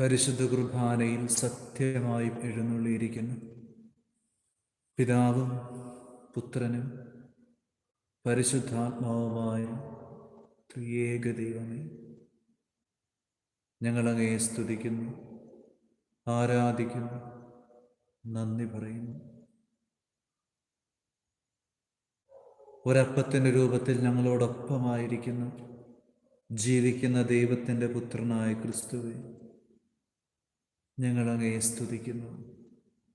പരിശുദ്ധ കുർബാനയിൽ സത്യമായും എഴുന്നള്ളിയിരിക്കുന്നു. പിതാവും പുത്രനും പരിശുദ്ധാത്മാവുമായ ത്രിയേക ദൈവമേ ഞങ്ങളങ്ങയെ സ്തുതിക്കുന്നു ആരാധിക്കുന്നു നന്ദി പറയുന്നു. ഒരപ്പത്തിന്റെ രൂപത്തിൽ ഞങ്ങളോടൊപ്പമായിരിക്കുന്ന ജീവിക്കുന്ന ദൈവത്തിന്റെ പുത്രനായ ക്രിസ്തുവെ. ഞങ്ങളങ്ങയെ സ്തുതിക്കുന്നു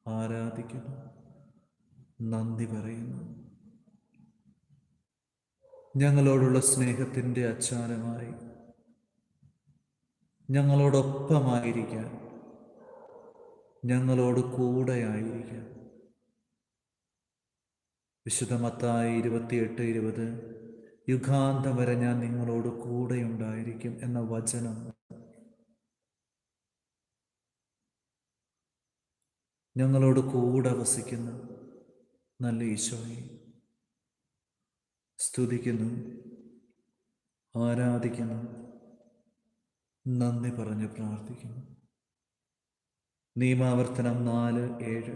ആരാധിക്കുന്നു നന്ദി പറയുന്നു. ഞങ്ങളോടുള്ള സ്നേഹത്തിന്റെ അച്ചാരമായി ഞങ്ങളോടൊപ്പമായിരിക്കാൻ ഞങ്ങളോട് കൂടെയായിരിക്കാൻ. വിശുദ്ധമത്തായി ഇരുപത്തിയെട്ട് ഇരുപത് യുഗാന്തം വരെ ഞാൻ നിങ്ങളോട് കൂടെയുണ്ടായിരിക്കും എന്ന വചനം ഞങ്ങളോട് കൂടെ വസിക്കുന്ന നല്ല ഈശോയെ സ്തുതിക്കുന്നു ആരാധിക്കുന്നു നന്ദി പറഞ്ഞ് പ്രാർത്ഥിക്കുന്നു. നിയമാവർത്തനം നാല് ഏഴ്.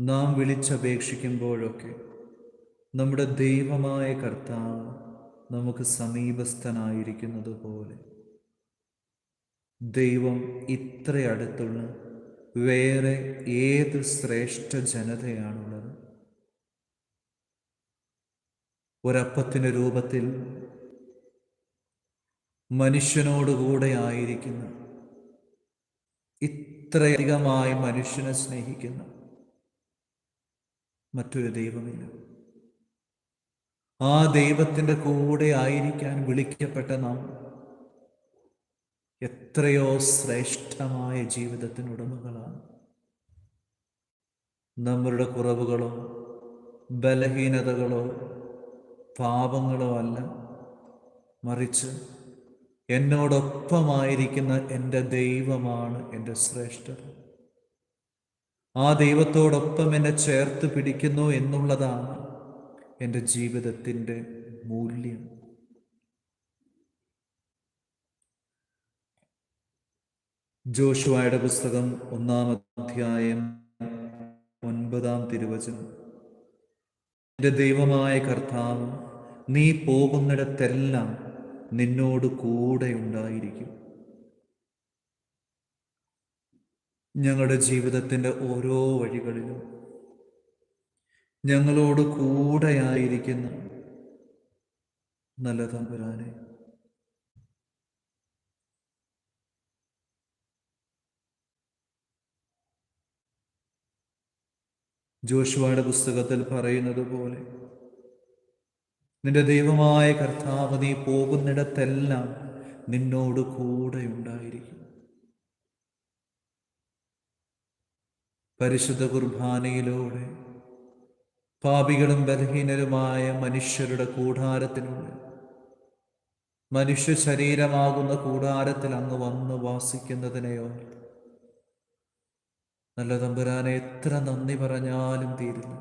നാം വിളിച്ചപേക്ഷിക്കുമ്പോഴൊക്കെ നമ്മുടെ ദൈവമായ കർത്താവ് നമുക്ക് സമീപസ്ഥനായിരിക്കുന്നത് പോലെ ദൈവം ഇത്ര അടുത്തുള്ള വേറെ ഏത് ശ്രേഷ്ഠ ജനതയാണുള്ളത്? ഒരപ്പത്തിന്റെ രൂപത്തിൽ മനുഷ്യനോടുകൂടെ ആയിരിക്കുന്ന ഇത്രയധികമായി മനുഷ്യനെ സ്നേഹിക്കുന്ന മറ്റൊരു ദൈവമില്ല. ആ ദൈവത്തിന്റെ കൂടെ ആയിരിക്കാൻ വിളിക്കപ്പെട്ട നാം എത്രയോ ശ്രേഷ്ഠമായ ജീവിതത്തിന് ഉടമകളാണ്. നമ്മളുടെ കുറവുകളോ ബലഹീനതകളോ പാപങ്ങളോ അല്ല. മറിച്ച് എന്നോടൊപ്പമായിരിക്കുന്ന എന്റെ ദൈവമാണ് എന്റെ ശ്രേഷ്ഠത. ആ ദൈവത്തോടൊപ്പം എന്നെ ചേർത്ത് പിടിക്കുന്നു എന്നുള്ളതാണ് എന്റെ ജീവിതത്തിന്റെ മൂല്യം. ജോഷുവായുടെ പുസ്തകം ഒന്നാം അധ്യായം ഒൻപതാം തിരുവചനം. എന്റെ ദൈവമായ കർത്താവ് നീ പോകുന്നിടത്തെല്ലാം നിന്നോട് കൂടെ ഉണ്ടായിരിക്കും. ഞങ്ങളുടെ ജീവിതത്തിന്റെ ഓരോ വഴികളിലും ഞങ്ങളോട് കൂടെയായിരിക്കുന്ന നല്ല തമ്പുരാനെ ജോഷുവയുടെ പുസ്തകത്തിൽ പറയുന്നത് പോലെ നിന്റെ ദൈവമായ കർത്താവ് നീ പോകുന്നിടത്തെല്ലാം നിന്നോട് കൂടെ ഉണ്ടായിരിക്കും. പരിശുദ്ധ കുർബാനയിലൂടെ പാപികളും ബലഹീനരുമായ മനുഷ്യരുടെ കൂടാരത്തിനുള്ളിൽ മനുഷ്യ ശരീരമാകുന്ന കൂടാരത്തിൽ അങ്ങ് വന്ന് വാസിക്കുന്നതിനെയോ നല്ല തമ്പുരാനെ എത്ര നന്ദി പറഞ്ഞാലും തീരില്ല.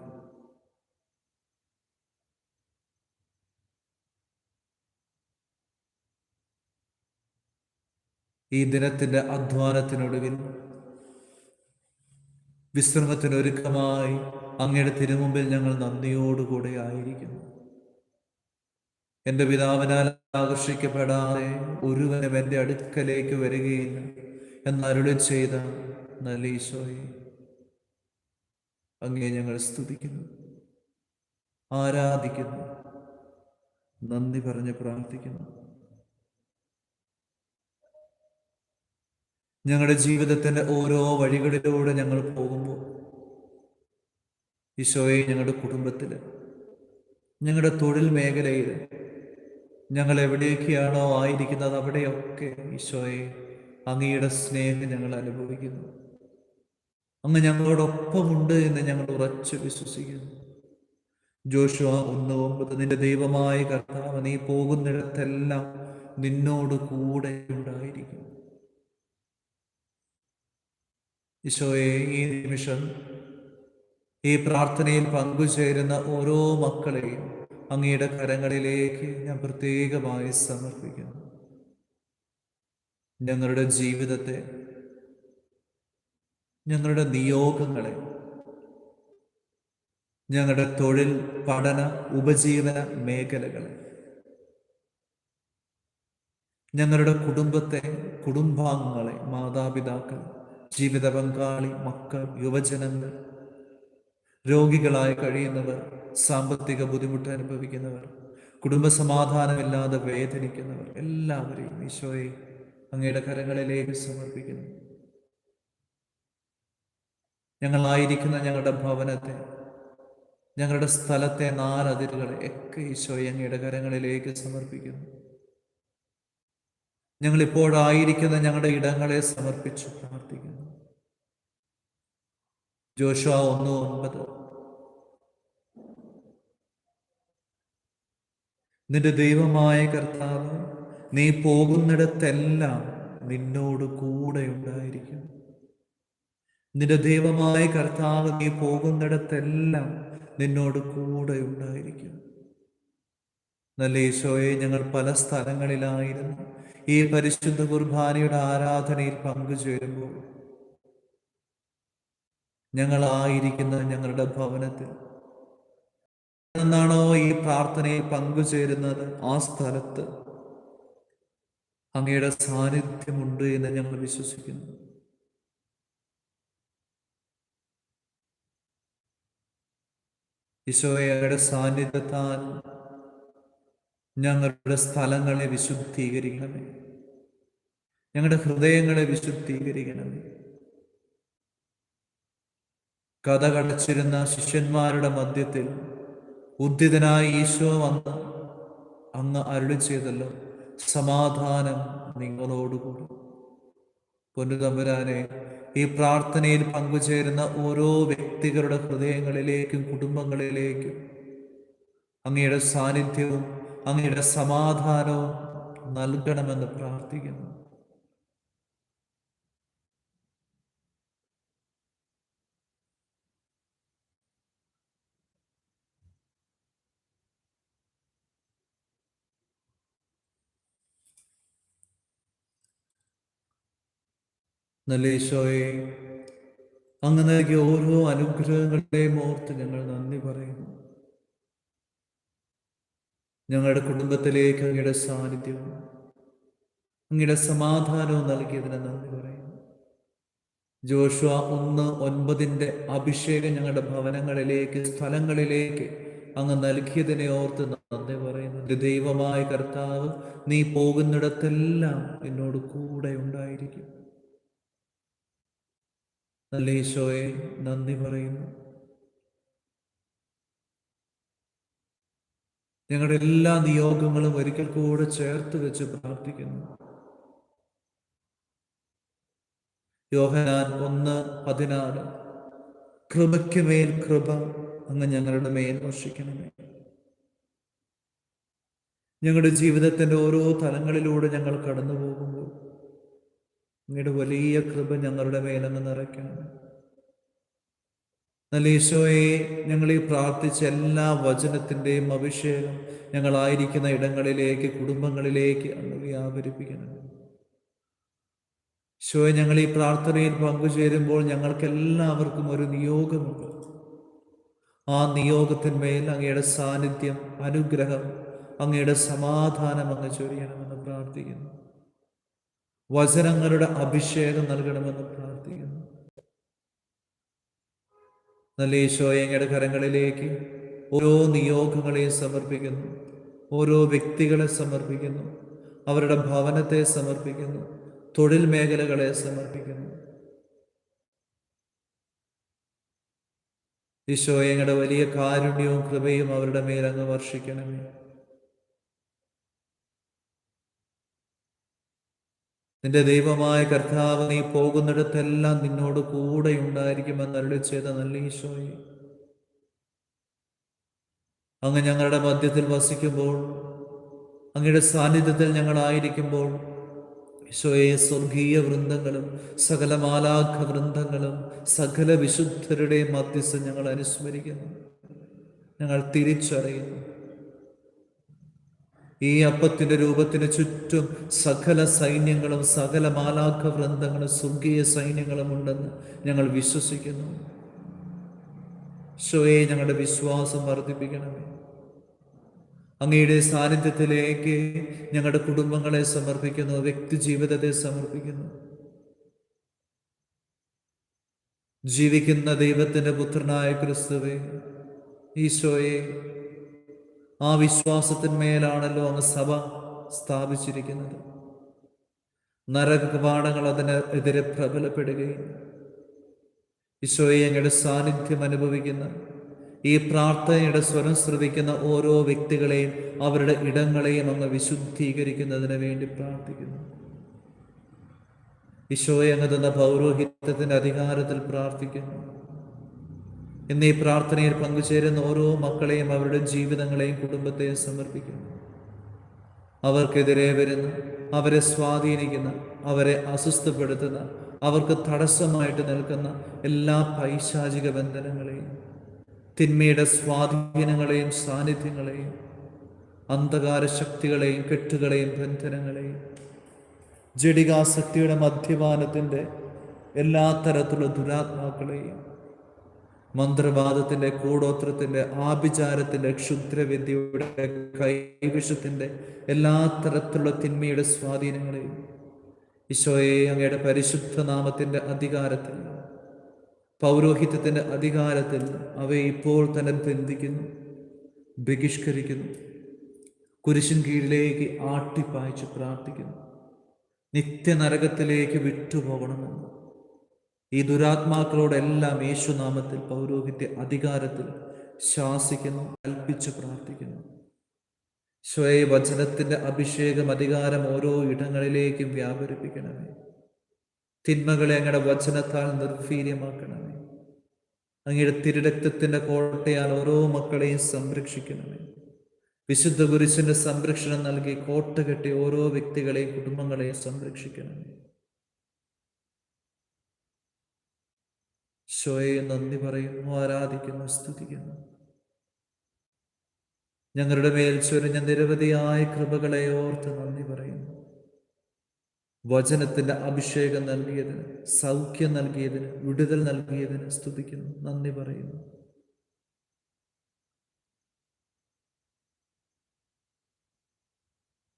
ഈ ദിനത്തിന്റെ അധ്വാനത്തിനൊടുവിൽ വിശ്രമത്തിനൊരുക്കമായി അങ്ങയുടെ തിരുമുമ്പിൽ ഞങ്ങൾ നന്ദിയോടുകൂടെ ആയിരിക്കുന്നു. എന്റെ പിതാവിനാൽ ആകർഷിക്കപ്പെടാതെ ഒരുവനും എന്റെ അടുക്കലേക്ക് വരികയില്ല. എന്നരുളി ചെയ്ത നല്ല ഈശോയെ അങ്ങേ ഞങ്ങൾ സ്തുതിക്കുന്നു ആരാധിക്കുന്നു നന്ദി പറഞ്ഞ് പ്രാർത്ഥിക്കുന്നു. ഞങ്ങളുടെ ജീവിതത്തിന്റെ ഓരോ വഴികളിലൂടെ ഞങ്ങൾ പോകുമ്പോൾ ഈശോയെ ഞങ്ങളുടെ കുടുംബത്തിൽ ഞങ്ങളുടെ തൊഴിൽ മേഖലയിൽ ഞങ്ങൾ എവിടെയൊക്കെയാണോ ആയിരിക്കുന്നത് അവിടെയൊക്കെ ഈശോയെ അങ്ങയുടെ സ്നേഹം ഞങ്ങൾ അനുഭവിക്കുന്നു. അങ്ങ് ഞങ്ങളോടൊപ്പമുണ്ട് എന്ന് ഞങ്ങൾ ഉറച്ചു വിശ്വസിക്കുന്നു. ജോഷുവ ഒന്ന് ഒമ്പത് നിന്റെ ദൈവമായ കർത്താവ് നീ പോകുന്നിടത്തെല്ലാം നിന്നോട് കൂടെ ഉണ്ടായിരിക്കും ഈശോയെ ഈ നിമിഷം ഈ പ്രാർത്ഥനയിൽ പങ്കുചേരുന്ന ഓരോ മക്കളെയും അങ്ങയുടെ കരങ്ങളിലേക്ക് ഞാൻ പ്രത്യേകമായി സമർപ്പിക്കുന്നു. ഞങ്ങളുടെ ജീവിതത്തെ ഞങ്ങളുടെ നിയോഗങ്ങളെ ഞങ്ങളുടെ തൊഴിൽ പഠന ഉപജീവന മേഖലകളെ ഞങ്ങളുടെ കുടുംബത്തെ കുടുംബാംഗങ്ങളെ മാതാപിതാക്കൾ ജീവിത പങ്കാളി മക്കൾ യുവജനങ്ങൾ രോഗികളായി കഴിയുന്നവർ സാമ്പത്തിക ബുദ്ധിമുട്ട് അനുഭവിക്കുന്നവർ കുടുംബസമാധാനമില്ലാതെ വേദനിക്കുന്നവർ എല്ലാവരെയും ഈശോയെ അങ്ങയുടെ കരങ്ങളിലേക്ക് സമർപ്പിക്കുന്നു. ഞങ്ങളായിരിക്കുന്ന ഞങ്ങളുടെ ഭവനത്തെ ഞങ്ങളുടെ സ്ഥലത്തെ നാലതിരുകളെ ഒക്കെ ഈശോ അങ്ങയുടെ കരങ്ങളിലേക്ക് സമർപ്പിക്കുന്നു. ഞങ്ങളിപ്പോഴായിരിക്കുന്ന ഞങ്ങളുടെ ഇടങ്ങളെ സമർപ്പിച്ചു പ്രാർത്ഥിക്കുന്നു. ജോഷ ഒന്ന് ഒൻപത്. നിന്റെ ദൈവമായ കർത്താവ് നീ പോകുന്നിടത്തെല്ലാം നിന്നോട് കൂടെ ഉണ്ടായിരിക്കും നിന്റെ ദൈവമായ കർത്താവ് നീ പോകുന്നിടത്തെല്ലാം നിന്നോട് കൂടെ ഉണ്ടായിരിക്കും. നല്ല ഈശോയെ ഞങ്ങൾ പല സ്ഥലങ്ങളിലായിരുന്നു ഈ പരിശുദ്ധ കുർബാനയുടെ ആരാധനയിൽ പങ്കുചേരുമ്പോൾ. ഞങ്ങളായിരിക്കുന്ന ഞങ്ങളുടെ ഭവനത്തിൽ എന്നാണോ ഈ പ്രാർത്ഥനയിൽ പങ്കുചേരുന്നത്? ആ സ്ഥലത്ത് അങ്ങയുടെ സാന്നിധ്യമുണ്ട് എന്ന് ഞങ്ങൾ വിശ്വസിക്കുന്നു. ഈശോയുടെ സാന്നിധ്യത്താൽ ഞങ്ങളുടെ സ്ഥലങ്ങളെ വിശുദ്ധീകരിക്കണമേ. ഞങ്ങളുടെ ഹൃദയങ്ങളെ വിശുദ്ധീകരിക്കണമേ. കഥ കടച്ചിരുന്ന ശിഷ്യന്മാരുടെ മധ്യത്തിൽ ഉദ്ധിതനായി ഈശോ വന്ന് അങ്ങ് അരുളി ചെയ്തല്ലോ സമാധാനം നിങ്ങളോടുകൂടി. പൊന്നു തമ്പുരാനെ ഈ പ്രാർത്ഥനയിൽ പങ്കുചേരുന്ന ഓരോ വ്യക്തികളുടെ ഹൃദയങ്ങളിലേക്കും കുടുംബങ്ങളിലേക്കും അങ്ങയുടെ സാന്നിധ്യവും അങ്ങയുടെ സമാധാനവും നൽകണമെന്ന് പ്രാർത്ഥിക്കുന്നു. നല്ല ഈശോയെ? അങ്ങ് നൽകിയ ഓരോ അനുഗ്രഹങ്ങളെയും ഓർത്ത് ഞങ്ങൾ നന്ദി പറയുന്നു. ഞങ്ങളുടെ കുടുംബത്തിലേക്ക് അങ്ങയുടെ സാന്നിധ്യവും അങ്ങയുടെ സമാധാനവും നൽകിയതിന് നന്ദി പറയുന്നു. ജോഷുവ ഒന്ന് ഒൻപതിന്റെ അഭിഷേകം ഞങ്ങളുടെ ഭവനങ്ങളിലേക്ക് സ്ഥലങ്ങളിലേക്ക് അങ്ങ് നൽകിയതിനെ ഓർത്ത് നന്ദി പറയുന്നു. ദൈവമായ കർത്താവ് നീ പോകുന്നിടത്തെല്ലാം എന്നോട് കൂടെ ഉണ്ടായിരിക്കും. നല്ല ഈശോയെ നന്ദി പറയുന്നു. ഞങ്ങളുടെ എല്ലാ നിയോഗങ്ങളും ഒരിക്കൽ കൂടെ ചേർത്ത് വെച്ച് പ്രാർത്ഥിക്കുന്നു. യോഹനാൻ ഒന്ന് പതിനാറ് കൃപയ്ക്ക് മേൽ കൃപ അങ്ങ് ഞങ്ങളുടെ മേൽ വർഷിക്കണമേ. ഞങ്ങളുടെ ജീവിതത്തിന്റെ ഓരോ തലങ്ങളിലൂടെ ഞങ്ങൾ കടന്നു പോകുമ്പോൾ അങ്ങയുടെ വലിയ കൃപ ഞങ്ങളുടെ മേലങ്ങ് നിറയ്ക്കണം. നല്ല ഈശോയെ ഞങ്ങൾ ഈ പ്രാർത്ഥിച്ച എല്ലാ വചനത്തിന്റെയും അഭിഷേകം ഞങ്ങളായിരിക്കുന്ന ഇടങ്ങളിലേക്ക് കുടുംബങ്ങളിലേക്ക് അങ്ങ് വ്യാപരിപ്പിക്കണം. ഈശോയെ ഞങ്ങൾ ഈ പ്രാർത്ഥനയിൽ പങ്കുചേരുമ്പോൾ ഞങ്ങൾക്കെല്ലാവർക്കും ഒരു നിയോഗമുണ്ട്. ആ നിയോഗത്തിന്മേൽ അങ്ങയുടെ സാന്നിധ്യം അനുഗ്രഹം അങ്ങയുടെ സമാധാനം അങ്ങ് ചൊരിയണമെന്ന് പ്രാർത്ഥിക്കുന്നു. വചനങ്ങളുടെ അഭിഷേകം നൽകണമെന്ന് പ്രാർത്ഥിക്കുന്നു. നല്ല ഈശോയെ കരങ്ങളിലേക്ക് ഓരോ നിയോഗങ്ങളെയും സമർപ്പിക്കുന്നു. ഓരോ വ്യക്തികളെ സമർപ്പിക്കുന്നു. അവരുടെ ഭവനത്തെ സമർപ്പിക്കുന്നു. തൊഴിൽ മേഖലകളെ സമർപ്പിക്കുന്നു. ഈശോയെ വലിയ കാരുണ്യവും കൃപയും അവരുടെ മേലങ്ങ് വർഷിക്കണമേ. നിന്റെ ദൈവമായ കർത്താവ് നീ പോകുന്നിടത്തെല്ലാം നിന്നോട് കൂടെ ഉണ്ടായിരിക്കുമെന്ന് അരുളി ചെയ്ത നല്ല ഈശോയെ. അങ്ങ് ഞങ്ങളുടെ മധ്യത്തിൽ വസിക്കുമ്പോൾ അങ്ങയുടെ സാന്നിധ്യത്തിൽ ഞങ്ങളായിരിക്കുമ്പോൾ ഈശോയെ സ്വർഗീയ വൃന്ദങ്ങളും സകല മാലാഖ വൃന്ദങ്ങളും സകല വിശുദ്ധരുടെയും മധ്യസ്ഥം ഞങ്ങൾ അനുസ്മരിക്കുന്നു. ഞങ്ങൾ തിരിച്ചറിയുന്നു. ഈ അപ്പത്തിന്റെ രൂപത്തിന് ചുറ്റും സകല സൈന്യങ്ങളും സകല മാലാഖ വൃന്ദങ്ങളും സ്വർഗീയ സൈന്യങ്ങളും ഉണ്ടെന്ന് ഞങ്ങൾ വിശ്വസിക്കുന്നു. ഷോയെ ഞങ്ങളുടെ വിശ്വാസം വർദ്ധിപ്പിക്കണമേ. അങ്ങയുടെ സാന്നിധ്യത്തിലേക്ക് ഞങ്ങളുടെ കുടുംബങ്ങളെ സമർപ്പിക്കുന്നു വ്യക്തി ജീവിതത്തെ സമർപ്പിക്കുന്നു. ജീവിക്കുന്ന ദൈവത്തിന്റെ പുത്രനായ ക്രിസ്തുവെ ഈശോയെ ആ വിശ്വാസത്തിന്മേലാണല്ലോ അങ്ങ് സഭ സ്ഥാപിച്ചിരിക്കുന്നത്. നരകപാഠങ്ങൾ അതിനെതിരെ പ്രബലപ്പെടുകയും ഈശോയെ ഞങ്ങളുടെ സാന്നിധ്യം അനുഭവിക്കുന്ന ഈ പ്രാർത്ഥനയുടെ സ്വരം ശ്രവിക്കുന്ന ഓരോ വ്യക്തികളെയും അവരുടെ ഇടങ്ങളെയും അങ്ങ് വിശുദ്ധീകരിക്കുന്നതിന് വേണ്ടി പ്രാർത്ഥിക്കുന്നു. ഈശോയെ അങ്ങ് തന്ന പൗരോഹിത്യത്തിന്റെ അധികാരത്തിൽ പ്രാർത്ഥിക്കുന്നു. ഇന്ന് ഈ പ്രാർത്ഥനയിൽ പങ്കുചേരുന്ന ഓരോ മക്കളെയും അവരുടെ ജീവിതങ്ങളെയും കുടുംബത്തെയും സമർപ്പിക്കുന്നു. അവർക്കെതിരെ വരുന്ന അവരെ സ്വാധീനിക്കുന്ന അവരെ അസ്വസ്ഥപ്പെടുത്തുന്ന അവർക്ക് തടസ്സമായിട്ട് നിൽക്കുന്ന എല്ലാ പൈശാചിക ബന്ധനങ്ങളെയും തിന്മയുടെ സ്വാധീനങ്ങളെയും സാന്നിധ്യങ്ങളെയും അന്ധകാര ശക്തികളെയും കെട്ടുകളെയും ബന്ധനങ്ങളെയും ജഡികാസക്തിയുടെ മദ്യപാനത്തിന്റെ എല്ലാ തരത്തിലുള്ള ദുരാത്മാക്കളെയും മന്ത്രവാദത്തിന്റെ കൂടോത്രത്തിന്റെ ആഭിചാരത്തിന്റെ ക്ഷുദ്രവിദ്യയുടെ കൈവിഷത്തിന്റെ എല്ലാ തരത്തിലുള്ള തിന്മയുടെ സ്വാധീനങ്ങളെയും ഈശോയെ അങ്ങയുടെ പരിശുദ്ധ നാമത്തിന്റെ അധികാരത്തിൽ പൗരോഹിത്യത്തിന്റെ അധികാരത്തിൽ അവയെ ഇപ്പോൾ തന്നെ ബന്ധിക്കുന്നു ബഹിഷ്കരിക്കുന്നു കുരിശിൻ കീഴിലേക്ക് ആട്ടിപ്പായച്ച് പ്രാർത്ഥിക്കുന്നു. നിത്യനരകത്തിലേക്ക് വിട്ടുപോകണമെന്ന് ഈ ദുരാത്മാക്കളോടെല്ലാം യേശുനാമത്തിൽ പൗരോഹിത്യ അധികാരത്തിൽ ശാസിക്കുന്നു കൽപ്പിച്ചു പ്രാർത്ഥിക്കുന്നു. സ്വയ വചനത്തിന്റെ അഭിഷേകം അധികാരം ഓരോ ഇടങ്ങളിലേക്കും വ്യാപരിപ്പിക്കണമേ. തിന്മകളെ അങ്ങയുടെ വചനത്താൽ നിർവീര്യമാക്കണമേ. അങ്ങയുടെ തിരുരക്തത്തിന്റെ കോട്ടയാൽ ഓരോ മക്കളെയും സംരക്ഷിക്കണമേ. വിശുദ്ധ കുരിശിന്റെ സംരക്ഷണം നൽകി കോട്ട കെട്ടി ഓരോ വ്യക്തികളെയും കുടുംബങ്ങളെയും സംരക്ഷിക്കണമേ. ശോയെ നന്ദി പറയുന്നു ആരാധിക്കുന്നു സ്തുതിക്കുന്നു. ഞങ്ങളുടെ മേൽ ചൊരിഞ്ഞ നിരവധിയായ കൃപകളെ ഓർത്ത് നന്ദി പറയുന്നു. വചനത്തിന്റെ അഭിഷേകം നൽകിയതിന് സൗഖ്യം നൽകിയതിന് വിടുതൽ നൽകിയതിന് സ്തുതിക്കുന്നു നന്ദി പറയുന്നു.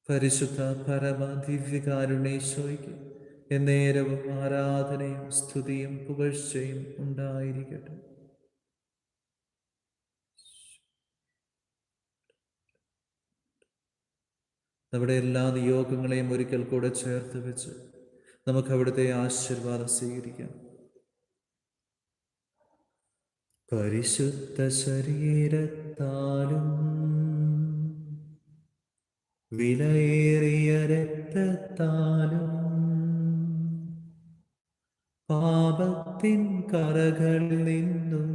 പരിശുദ്ധ പരമ ദിവ്യകാരുണേശോയ്ക്ക് എന്നേരവും ആരാധനയും സ്തുതിയും പുകഴ്ചയും ഉണ്ടായിരിക്കട്ടെ. നമ്മുടെ എല്ലാ നിയോഗങ്ങളെയും ഒരിക്കൽ കൂടെ ചേർത്ത് വെച്ച് നമുക്ക് അവിടുത്തെ ആശീർവാദം സ്വീകരിക്കാം. പരിശുദ്ധ ശരീരത്താലും വിലയേറിയ രക്തത്താലും പാപത്തിൻ കറകളിൽ നിന്നും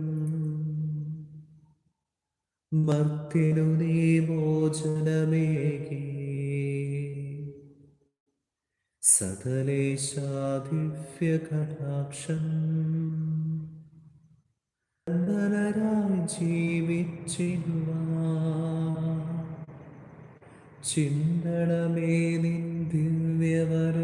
മർത്തിനു നീ മോചനമേകി. സകലേശാദിവ്യ കടാക്ഷം നരരായി ജീവിച്ചിടുവാ ചിന്തണമേ നിൻ ദിവ്യവരങ്ങൾ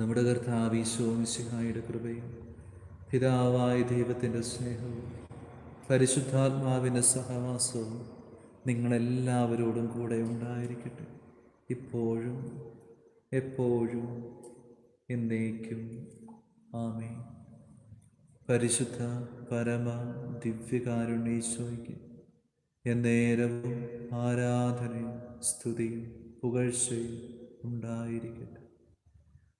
നമ്മുടെ കർത്താവീശോമിശിഹായുടെ കൃപയും പിതാവായ ദൈവത്തിന്റെ സ്നേഹവും പരിശുദ്ധാത്മാവിന്റെ സഹവാസവും നിങ്ങളെല്ലാവരോടും കൂടെ ഉണ്ടായിരിക്കട്ടെ. ഇപ്പോഴും എപ്പോഴും എന്നേക്കും. ആമേ പരിശുദ്ധ പരമ ദിവ്യകാരുണ്യേശോയ്ക്ക് എന്നേരവും ആരാധനയും സ്തുതിയും പുകഴ്ചയും ഉണ്ടായിരിക്കട്ടെ.